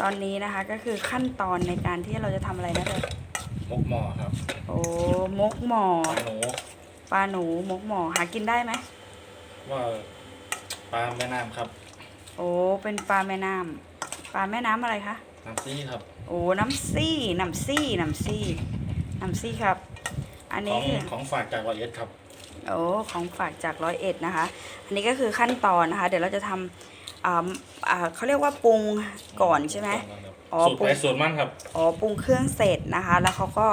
ตอนนี้นะคะก็คือขั้นตอนในการที่เราจะทำอะไรนะเธอมกหมอครับโอ้มกหมอปลาหนูปลาหนูมกหมอหากินได้ไหมว่าปลาแม่น้ำครับ โอ้เป็นปลาแม่น้ำปลาแม่น้ำอะไรคะน้ำซี่ครับโอ้น้ำซี่น้ำซี่น้ำซี่น้ำซี่ครับ อันขนี้องคือ ของฝากจากร้อยเอ็ดครับ โอ้ของฝากจากร้อยเอ็ดนะคะ อันนี้ก็คือขั้นตอนนะคะ เดี๋ยวเราจะทำ อ่าอ่าเขาเรียกว่าปรุงก่อนใช่ไหมอ๋อสูตรปรุง ไปสูตรมั่นครับ อ๋อปรุงเครื่องเสร็จนะคะ แล้วเขาก็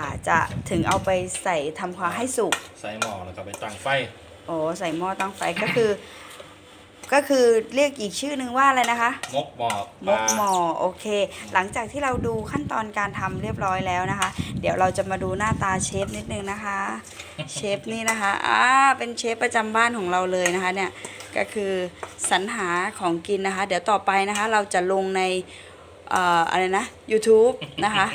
อาจจะถึงเอาไปใส่ทำความให้สุก ใส่หม้อแล้วก็ไปตั้งไฟโอ้ใส่หม้อตั้งไฟก็คือ ก็คือเรียกอีกชื่อนึงว่าอะไรนะคะ มกหมอมกหมอโอเค หลังจากที่เราดูขั้นตอนการทำเรียบร้อยแล้วนะคะ เดี๋ยวเราจะมาดูหน้าตาเชฟนิดนึงนะคะ เชฟนี่นะคะอ่าเป็นเชฟประจำบ้านของเราเลยนะคะเนี่ยก็คือสรรหาของกินนะคะ เดี๋ยวต่อไปนะคะ เราจะลงในเอ่ออะไรนะ YouTube นะคะ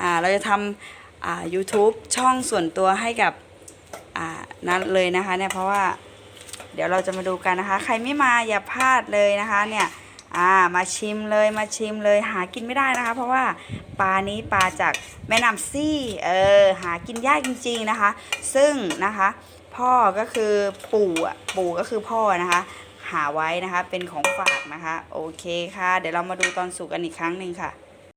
อ่าเราจะทำอ่า YouTube ช่องส่วนตัวให้กับอ่านั้นเลยนะคะเนี่ยเพราะว่า เดี๋ยวเราจะมาดูกันนะคะ ใครไม่มาอย่าพลาดเลยนะคะเนี่ยอ่ามาชิมเลยมาชิมเลยหากินไม่ได้นะคะ เพราะว่าปลานี้ปลาจากแม่น้ำซี่เออหากินยากจริง ๆนะคะ ซึ่งนะคะ พ่อก็คือปู่อะปู่ก็คือพ่อนะคะ หาไว้นะคะเป็นของฝากนะคะ โอเคค่ะ เดี๋ยวเรามาดูตอนสุกกันอีกครั้งหนึ่งค่ะ